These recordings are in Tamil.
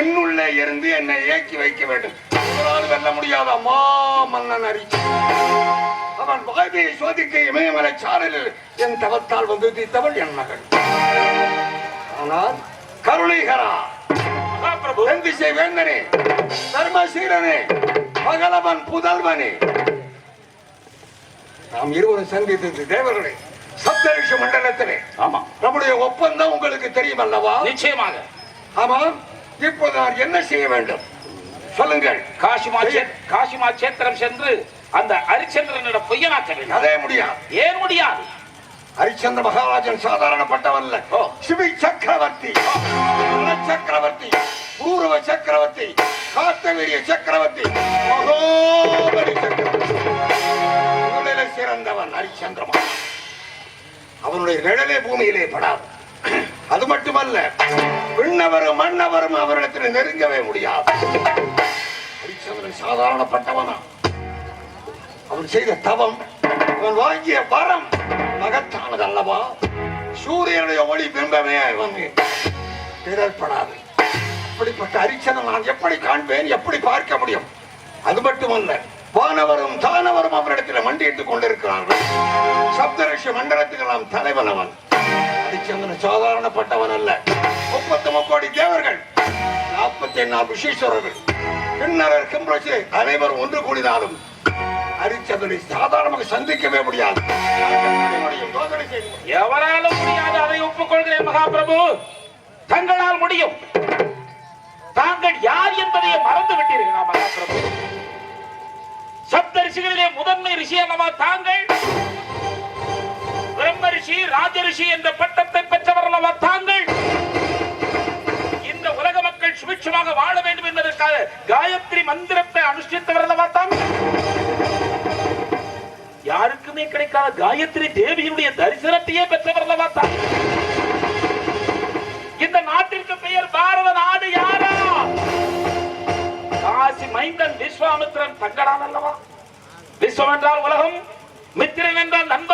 என்னுள்ளே இருந்து என்னை இயக்கி வைக்க வேண்டும். உங்களால் வெல்ல முடியாத மா மன்னன் அறிச்சி அவன் வாழ்வியை சோதிக்க இமயமலை சாரலில் என் தவத்தால் வந்து தீர்த்தவள் என் மகள் ஆனால் கருணைகரா திசை வேந்தனே தர்மசீலனே பகலவன் புதல்வனே. நாம் இருவரும் சந்தித்தது தேவர்களே சப்தரிஷ மண்டலத்திலே. ஆமா நம்முடைய ஒப்பந்தம் உங்களுக்கு தெரியும் அல்லவா? நிச்சயமாக. ஆமாம். இப்போது நான் என்ன செய்ய வேண்டும்? சொல்லுங்கள். காசிமா காசிமா சேத்திரம் சென்று அந்த ஹரிச்சந்திரனிடம் பொய்யனாக்க வேண்டும் அதே முடியாது. ஏன் முடியாது? ஹரிச்சந்திர மகாராஜன் சாதாரணப்பட்டவன் அல்ல ஓ. சிவி சக்கரவர்த்தி. சக்கரவர்த்தி. பூர்வ சக்கரவர்த்தி. காத்தவீரிய சக்கரவர்த்தி. மகோபலி சக்கரவர்த்தி. சிறந்தவன் ஹரிச்சந்திரமா அவனுடைய நிழலே பூமியிலே படாது. அது மட்டுமல்ல விண்ணவரும் மன்னவரும் அவரிடத்தில் நெருங்கவே முடியாது. சாதாரணப்பட்டவனா அவன் செய்த தவம் அவன் வாங்கிய வரம் மகத்தானது அல்லவா சூரியனுடைய ஒளி பிம்பமே வந்து பிறற்படாது அப்படிப்பட்ட அரிச்சனை நான் எப்படி காண்பேன் எப்படி பார்க்க முடியும்? அது மட்டுமல்ல வானவரும் தானவரும் அவரிடத்தில் மண்டியிட்டுக் கொண்டிருக்கிறார்கள். சப்தரிஷி மண்டலத்துக்கு நாம் தலைவன் அவன். ஹரிச்சந்திரன் சாதாரணப்பட்டவன் அல்ல. முப்பத்தி முக்கோடி தேவர்கள் நாற்பத்தி நாலு விசேஸ்வரர்கள் பின்னர் கிம்ரசி அனைவரும் ஒன்று கூடினாலும் ஹரிச்சந்திரனை சாதாரணமாக சந்திக்கவே முடியாது. எவராலும் முடியாது அதை ஒப்புக்கொள்கிறேன் மகாபிரபு. தங்களால் முடியும். தாங்கள் யார் என்பதையே மறந்து விட்டீர்கள் மகாபிரபு? சப்த ரிஷிகளிலே முதன்மை ரிஷி அல்லவா தாங்கள் மகரிஷி ராஜரிஷி என்ற பட்டத்தை பெற்றவர்கள் அல்லவா தாங்கள். இந்த உலக மக்கள் சுபிட்சமாக வாழ வேண்டும் என்பதற்காக காயத்ரி மந்திரத்தை அனுஷ்டித்தவர்கள் அல்லவா தாங்கள். யாருக்குமே கிடைக்காத காயத்ரி தேவியினுடைய தரிசனத்தையே பெற்றவர்கள் அல்லவா தாங்கள். இந்த நாட்டிற்கு பெயர் பாரத நாடு யாரா? காசி மைந்தன் விஸ்வாமித்திரன் தங்கடான் அல்லவா? விஸ்வம் என்றால் உலகம் மித்திரன் என்றால் நண்பன்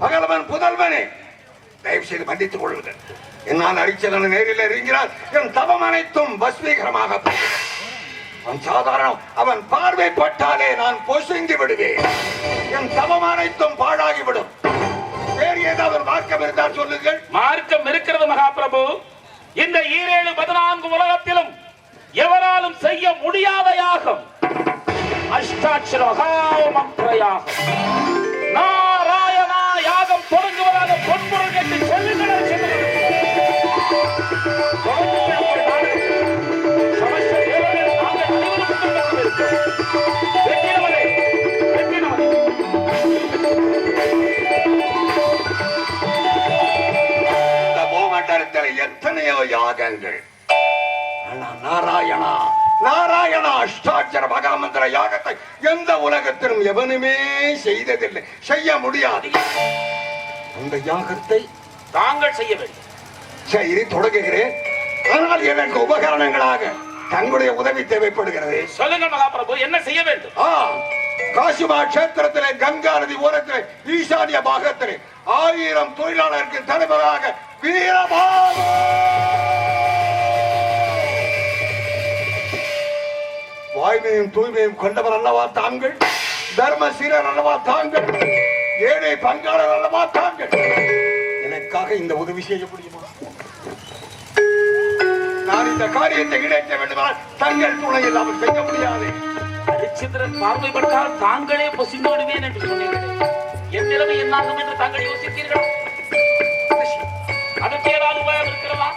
பகலவன் புதல்வனே தயவு செய்து மன்னித்துக் கொள்ளுங்கள். என்னால் அடிச்சதன் நேரில் இறங்கினால் என் தவம் அனைத்தும். அவன் சாதாரணம். அவன் பார்வை பட்டாலே நான் பொசுங்கி விடுவேன். என் தவம் அனைத்தும் பாழாகிவிடும். வேறு ஏதாவது மார்க்கம் இருந்தால் சொல்லுங்கள். மார்க்கம் இருக்கிறது மகாபிரபு. இந்த ஈரேழு பதினான்கு உலகத்திலும் எவராலும் செய்ய முடியாத யாகம். அஷ்டாட்சர மகாமந்திர யாகம் நாராயணா யாகம் தொடங்குவதாக பொன்பொருள் கேட்டு சொல்லுங்கள் எத்தனையோ யாகங்கள். ஆனா நாராயணா. நாராயணா அஷ்டாட்சர மகாமந்திர யாகத்தை எந்த உலகத்திலும் எவனுமே செய்ததில்லை. செய்ய முடியாது. அந்த யாகத்தை தாங்கள் செய்ய வேண்டும். சரி தொடங்குகிறேன். ஆனால் எனக்கு உபகரணங்களாக தங்களுடைய உதவி தேவைப்படுகிறது. சொல்லுங்கள் மகாபிரபு என்ன செய்ய வேண்டும்? காசிமா கஷேத்திரத்திலே கங்கா நதி ஓரத்திலே ஈசானிய பாகத்திலே ஆயிரம் தொழிலாளருக்கு தலைவராக வீரபாகு! வாய்மையும் தூய்மையும் கொண்டவர் அல்லவா தாங்கள்? தர்மசீலர் அல்லவா தாங்கள்? ஏழை பங்காளர் அல்லவா தாங்கள்? எனக்காக இந்த உதவி செய்ய முடியுமா? நான் இந்த காரியத்தை இணைக்க வேண்டுமானால் தங்கள் துணை இல்லாமல் செய்ய முடியாது. ஹரிச்சந்திரன் பார்வைப்பட்டால் தாங்களே பொசிந்து விடுவேன் என்று சொன்னீர்கள். என் நிலைமை என்னாகும் என்று தாங்கள் யோசித்தீர்களா? அதற்கு ஏதாவது உபாயம் இருக்கிறதா?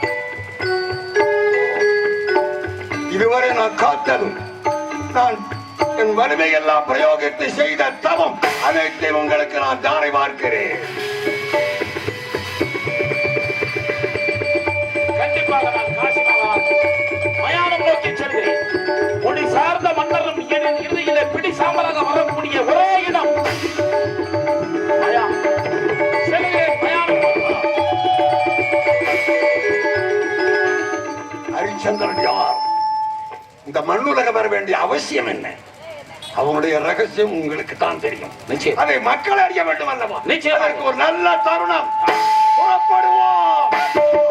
இதுவரை நான் காத்ததும் நான் என் வலிமையெல்லாம் பிரயோகித்து செய்த தவம் அனைத்தை உங்களுக்கு நான் தாரை பார்க்கிறேன். கண்டிப்பாக நான் காசி மயானம் நோக்கி செல்கிறேன். மொழி சார்ந்த மன்னரும் எனின் இறுதியில பிடி சாம்பலாக வரக்கூடிய ஒரே இடம். ஹரிச்சந்திரன் யார்? இந்த மண்ணுலக வர வேண்டிய அவசியம் என்ன? அவனுடைய ரகசியம் உங்களுக்கு தான் தெரியும். நிச்சயம். அதை மக்கள் அறிய வேண்டும் அல்லவா? நிச்சயமாக. அதற்கு ஒரு நல்ல தருணம். புறப்படுவோம்.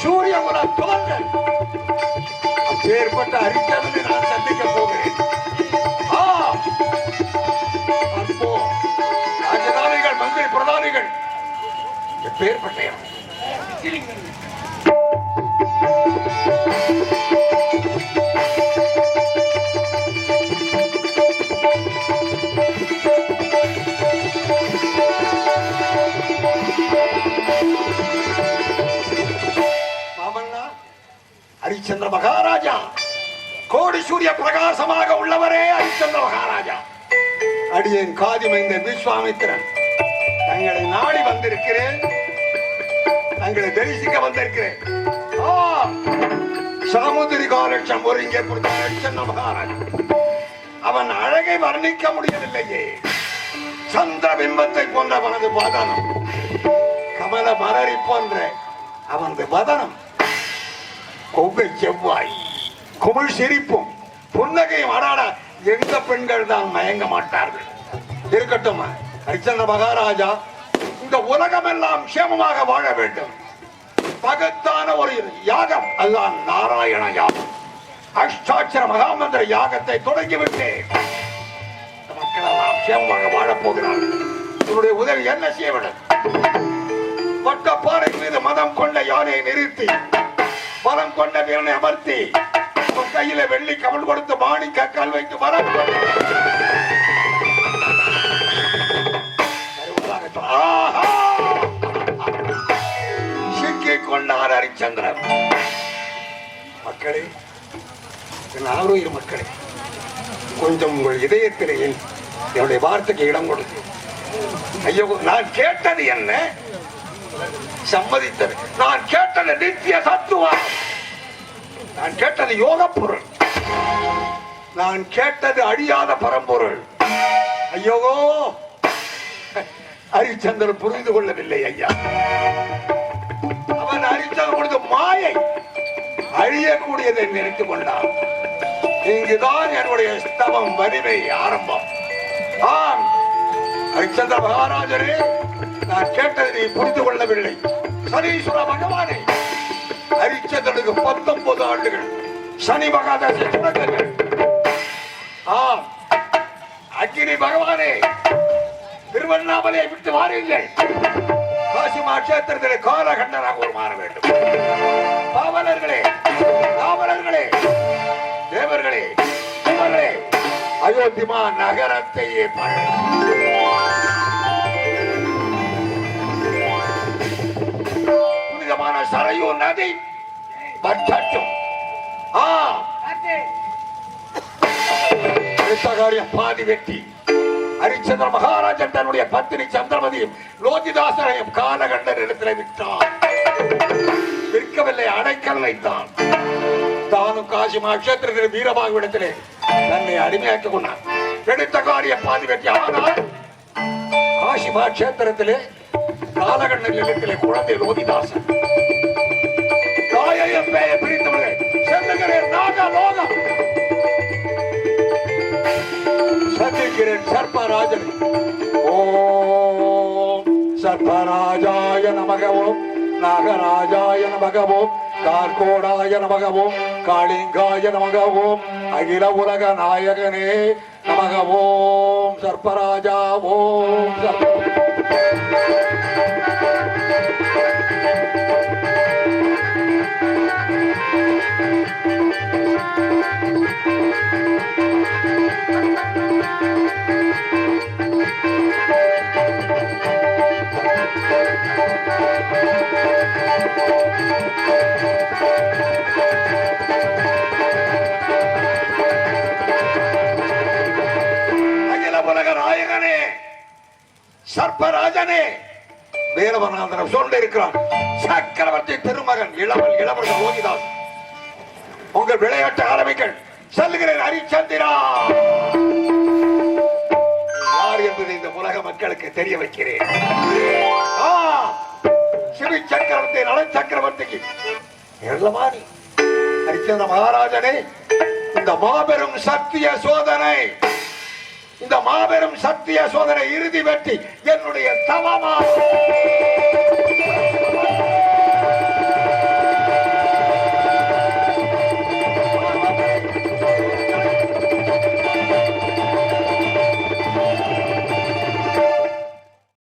சூரிய உலக தோன்றல் அப்பேற்பட்ட அறிஞர்களை நான் சந்திக்க போகிறேன். ஆ! அப்போ ராஜதானிகள் மந்திரி பிரதானிகள் எப்பேற்பட்ட பிரகாசமாக உள்ளவரே ஹரிச்சந்திர மகாராஜா. அடியேன் காதிமைந்த விஸ்வாமித்திரன். தங்களை நாடி வந்திருக்கிறேன். தங்களை தரிசிக்க வந்திருக்கிறேன். சாமுதிரி காலட்சம் ஒரு இங்கே கொடுத்த மகாராஜா. அவன் அழகை வர்ணிக்க முடியவில்லையே. சந்திர பிம்பத்தை போன்ற அவனது வதனம். கமல மலரை போன்ற அவனது வதனம். கொவ்வை செவ்வாய் குமிழ் சிரிப்பும் புன்னகையும் அடாடா எந்த பெண்கள் தான் மயங்க மாட்டார்கள்? இருக்கட்டும் ஹரிச்சந்திர மகாராஜா இந்த உலகம் எல்லாம் க்ஷேமமாக வாழ வேண்டும். பகத்தான ஒரு யாகம் அதுதான் நாராயண யாகம். அஷ்டாட்சர மகாமந்திர யாகத்தை தொடங்கிவிட்டேன். இந்த மக்கள் எல்லாம் க்ஷேமமாக வாழப் போகிறார்கள். உன்னுடைய உதவி என்ன செய்ய வேண்டும் வட்டப்பாறை மீது மதம் கொண்ட யானையை நிறுத்தி பலம் கொண்ட வீரனை அமர்த்தி கையில வெள்ளி கவல் கொடுத்து மாணி கக்கால் வைத்து வர சிக்கிக் கொண்டார் ஹரிச்சந்திரன். மக்களே என் ஆரோக்கிய மக்களே கொஞ்சம் உங்கள் இதயத்திலேயே என்னுடைய வார்த்தைக்கு இடம் கொடுத்து. ஐயோ நான் கேட்டது என்ன? சம்மதித்தது. நான் கேட்டது நித்திய கேட்டது யோக பொருள். நான் கேட்டது அழியாத பரம்பொருள். ஐயோ! ஹரிச்சந்திரன் புரிந்து கொள்ளவில்லை ஐயா. அவன் ஹரிச்சந்திரன் கொடுத்த மாயை அழியக்கூடியதை நினைத்துக் கொண்டான். இங்குதான் என்னுடைய ஸ்தவம் வலிமை ஆரம்பம். ஆம் ஹரிச்சந்திர மகாராஜரே நான் கேட்டதை நீ புரிந்து கொள்ளவில்லை. சனீஸ்வர பகவானே ஹரிச்சந்திரனுக்கு பத்தொன்பது ஆண்டுகள். சனி மகாதசை சுடங்கள் ஆம் அக்னி பகவானே திருவண்ணாமலையை விட்டு வாருங்கள் காசிமா கஷேத்திரத்தில் காலகண்டராக ஒரு மாற வேண்டும். பாவலர்களே காவலர்களே தேவர்களே குமரே அயோத்திமா நகரத்தையே புனிதமான சரையோ நதி பற்றட்டும் பாதி வெட்டி. ஹரிச்சந்திர மகாராஜன் தன்னுடைய பத்தினி சந்திரமதியும் லோகிதாசரையும் காலகண்டர் இடத்திலே விட்டான். விற்கவில்லை அடைக்கல் வைத்தான். தானும் காசி நட்சத்திரத்தில் வீரபாகு இடத்திலே தன்னை அடிமையாக்கிக் கொண்டான். எடுத்த காரிய பாதி வெட்டி. ஆனால் காசிமா கஷேத்திரத்திலே காலகண்ட நிலத்திலே குழந்தை லோகிதாசன். தாயையும் பேயை நாக லோகம் சந்திக்கிறேன் சர்ப்பராஜன். ஓம் சர்ப்பராஜாய நமகவும் நாகராஜாய நமகவும் கார்கோடாய நமகவும் காளிங்காய நமகவும் அகில உலக நாயகனே நமகவும் சர்ப்பராஜா ஓம். சர்ப்ப நாயகனே சர்ப்பராஜனே வீரவநாதனம் சொல்லிருக்கிறான் சக்கரவர்த்தி திருமகன் இளவல் இளவரசர் ரோகிதாஸ் உங்கள் விளையாட்டு ஆரம்பிக்கள் செல்கிறேன் ஹரிச்சந்திரா. யார் என்பதை இந்த உலக மக்களுக்கு தெரிய வைக்கிறேன். சிவி சக்கரவர்த்தி நல சக்கரவர்த்திக்கு. ஹரிச்சந்திர மகாராஜனே இந்த மாபெரும் சத்திய சோதனை. இந்த மாபெரும் சத்திய சோதனை இறுதி வெற்றி என்னுடைய தவமாக